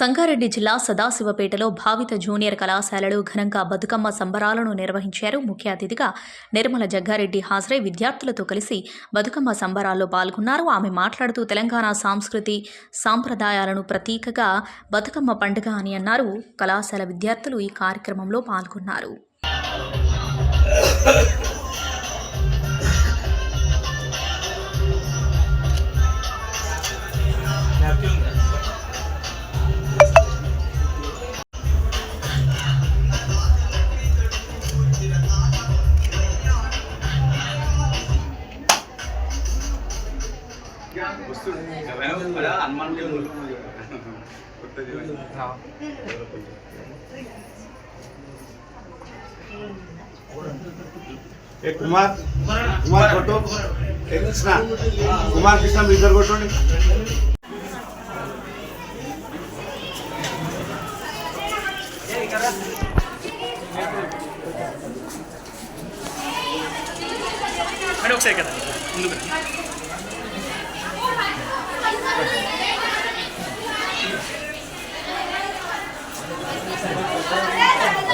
సంగారెడ్డి జిల్లా సదాశివపేటలో భావిత జూనియర్ కళాశాలలు ఘనంగా బతుకమ్మ సంబరాలను నిర్వహించారు ముఖ్య అతిథిగా నిర్మల జగ్గారెడ్డి హాజరై విద్యార్థులతో కలిసి బతుకమ్మ సంబరాల్లో పాల్గొన్నారు. ఆమె మాట్లాడుతూ తెలంగాణ సాంస్కృతి సాంప్రదాయాలను ప్రతీకగా బతుకమ్మ పండుగ అని అన్నారు. కళాశాల విద్యార్థులు ఈ కార్యక్రమంలో పాల్గొన్నారు. హనుమాన్ ఏ కుమార్ కుమార్ కొట్టు కృష్ణ కుమార్ కృష్ణ మీ ఇద్దరు కొట్టండి. ఒకసారి కదా ముందు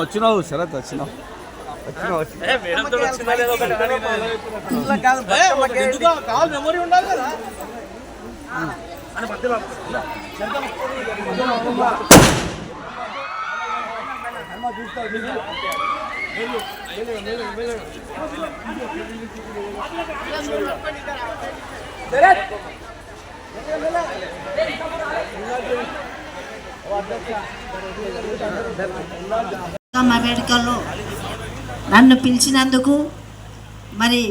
వచ్చినావు శరత్ వచ్చినావు. మెమొరీ ఉండాలి కదా. మా వేడుకల్లో నన్ను పిలిచినందుకు మరి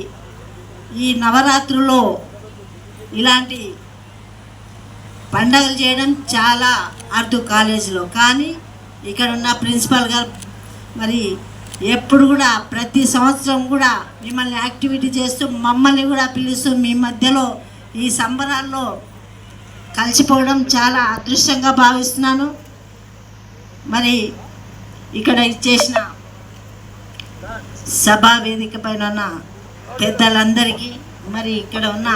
ఈ నవరాత్రుల్లో ఇలాంటి పండగలు చేయడం చాలా అర్థం కాలేజీలో. కానీ ఇక్కడ ఉన్న ప్రిన్సిపల్ గారు మరి ఎప్పుడు కూడా ప్రతి సంవత్సరం కూడా మిమ్మల్ని యాక్టివిటీ చేస్తూ మమ్మల్ని కూడా పిలుస్తూ మీ మధ్యలో ఈ సంబరాల్లో కలిసిపోవడం చాలా అదృష్టంగా భావిస్తున్నాను. మరి ఇక్కడ ఇచ్చేసిన సభా వేదిక పైన ఉన్న పెద్దలందరికీ మరి ఇక్కడ ఉన్న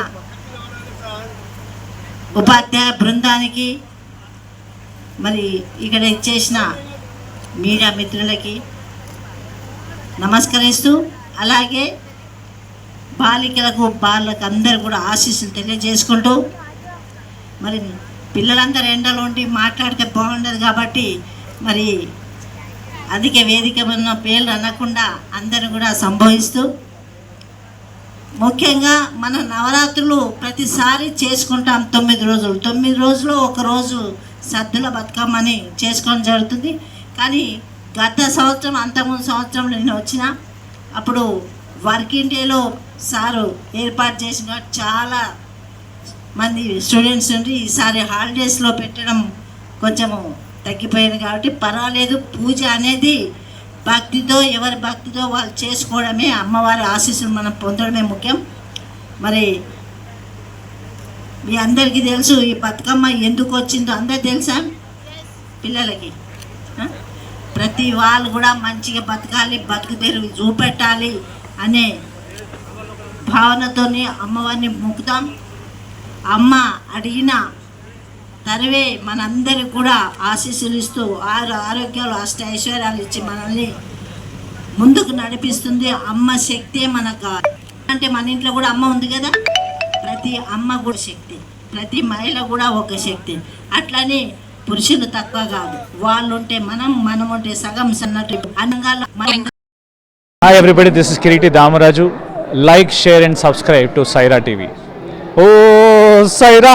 ఉపాధ్యాయ బృందానికి మరి ఇక్కడ ఇచ్చేసిన మీడియా మిత్రులకి నమస్కరిస్తూ అలాగే బాలికలకు బాలకు అందరు కూడా ఆశీస్సులు తెలియజేసుకుంటూ మరి పిల్లలందరూ ఎండలో ఉండి మాట్లాడితే బాగుండదు కాబట్టి మరి అధిక వేదిక ఉన్న పేర్లు అనకుండా అందరూ కూడా సంభవిస్తూ ముఖ్యంగా మన నవరాత్రులు ప్రతిసారి చేసుకుంటాం తొమ్మిది రోజులు. తొమ్మిది రోజులు ఒక రోజు సద్దుల బతుకమ్మని చేసుకోవడం జరుగుతుంది. కానీ గత సంవత్సరం అంతకుముందు సంవత్సరం నేను వచ్చిన అప్పుడు వర్కింగ్ డేలో సారు ఏర్పాటు చేసిన చాలా మంది స్టూడెంట్స్ ఉండి ఈసారి హాలిడేస్లో పెట్టడం కొంచెము తగ్గిపోయింది కాబట్టి పర్వాలేదు. పూజ అనేది భక్తితో ఎవరి భక్తితో వాళ్ళు చేసుకోవడమే అమ్మవారి ఆశీస్సులు మనం పొందడమే ముఖ్యం. మరి మీ అందరికీ తెలుసు ఈ బతుకమ్మ ఎందుకు వచ్చిందో అందరు తెలుసా? పిల్లలకి ప్రతి వాళ్ళు కూడా మంచిగా బతకాలి బతుకు తెరువు చూపెట్టాలి అనే భావనతోని అమ్మవారిని మొక్కుతాం. అమ్మ అడిగిన తరువే మనందరికి కూడా ఆశీస్సులు ఇస్తూ ఆరు ఆరోగ్యాలు అష్ట ఐశ్వర్యాలు ఇచ్చి మనల్ని ముందుకు నడిపిస్తుంది. అమ్మ శక్తే మనకు అంటే మన ఇంట్లో కూడా అమ్మ ఉంది కదా? ప్రతి అమ్మ కూడా శక్తి ప్రతి మహిళ కూడా ఒక శక్తి. అట్లనే పురుషులు తక్కువ కాదు. వాళ్ళు ఉంటే మనం మనం ఉంటే సగం సన్నట్టు అన్నగా మనం Hi everybody, this is Kiriti Damaraju. Like, share and subscribe to Saira হোসাইরা